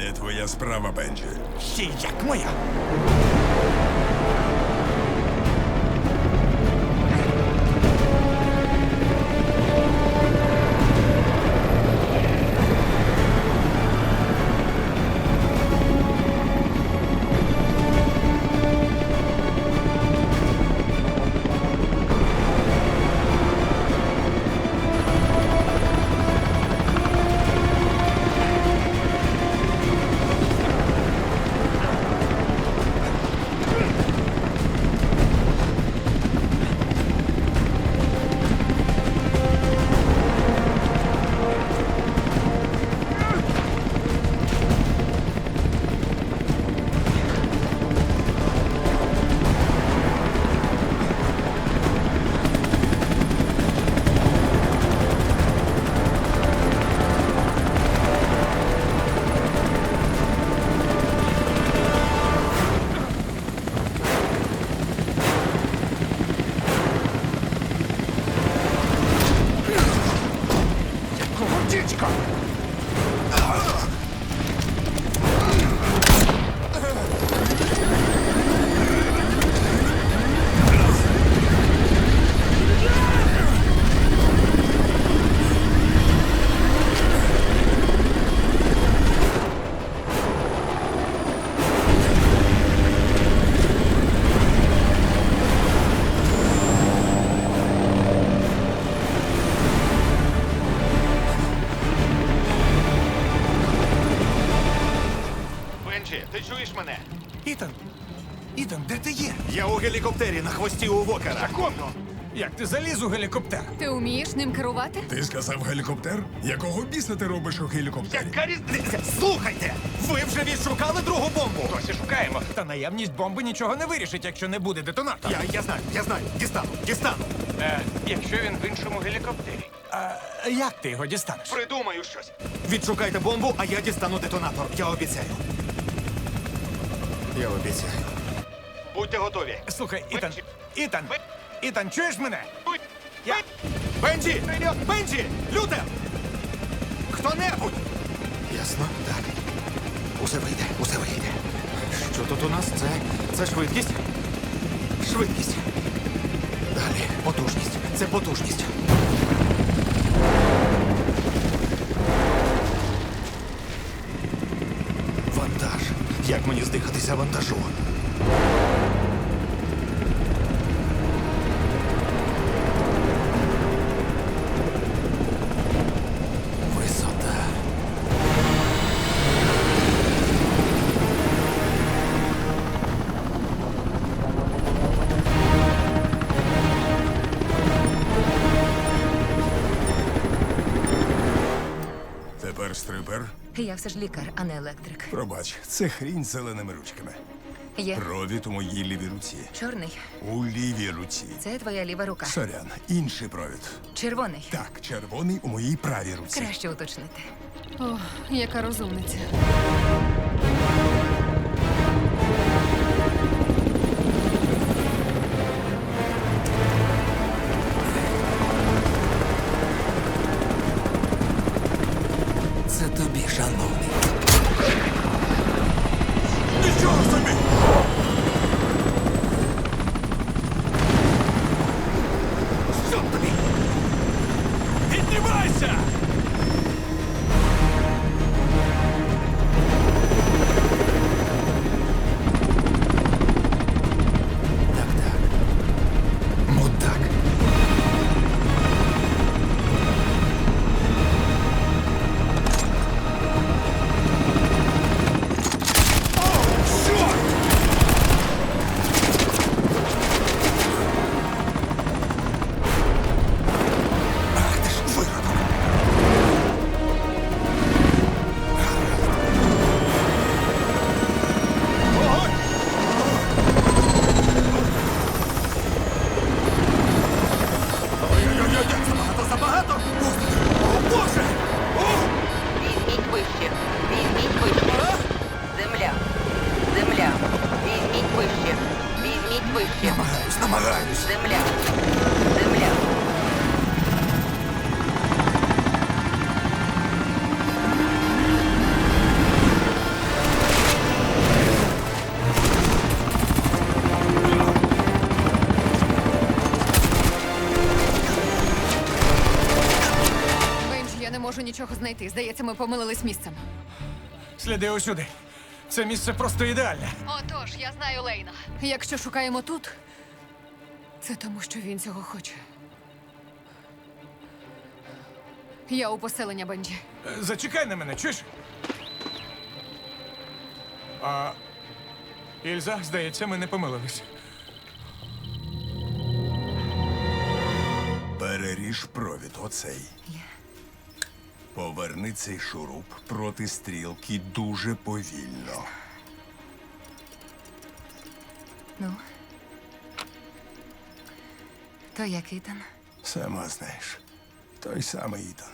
Не твоя справа, Бенджі. Ще як моя. Ти чуєш мене? Ітан! Ітан, де ти є? Я у гелікоптері на хвості у Вокера. Законно! Як ти заліз у гелікоптер? Ти вмієш ним керувати? Ти сказав гелікоптер? Якого біса ти робиш у гелікоптері? Яка різниця? Слухайте! Ви вже відшукали другу бомбу? Досі шукаємо. Та наявність бомби нічого не вирішить, якщо не буде детонатора. Я, я знаю, я знаю. Дістану, дістану. Е, якщо він в іншому гелікоптері. А як ти його дістанеш? Придумаю щось. Відшукайте бомбу, а я дістану детонатор. Я обіцяю. Я обіцяю. Будьте готові. Слухай, Ітан, Бенджі. Ітан, Ітан, чуєш мене? Будь- Я... Бенджі! Бенджі! Лютер! Хто-небудь! Ясно, так. Усе вийде, усе вийде. Що тут у нас? Це. це швидкість? Швидкість. Далі. Потужність. Це потужність. Здихатися вантажу? Я все ж лікар, а не електрик. Пробач, це хрінь з зеленими ручками. Є Провід у моїй лівій руці. чорний. У лівій руці. Це твоя ліва рука. Сорян, інший провід. Червоний. Так, червоний у моїй правій руці. Краще уточнити. О, яка розумниця. alone. Земля. Земля. Бенж, я не можу нічого знайти. Здається, ми помилились місцем. Сліди усюди. Це місце просто ідеальне. Отож, я знаю Лейна. Якщо шукаємо тут, це тому, що він цього хоче. Я у поселення Бенджі. Е, Зачекай на мене, чуєш? А... Ільза, здається, ми не помилились. Переріж провід оцей. Поверни цей шуруп проти стрілки дуже повільно. Ну. То як Ітан? Сама знаєш. Той самий Ітан.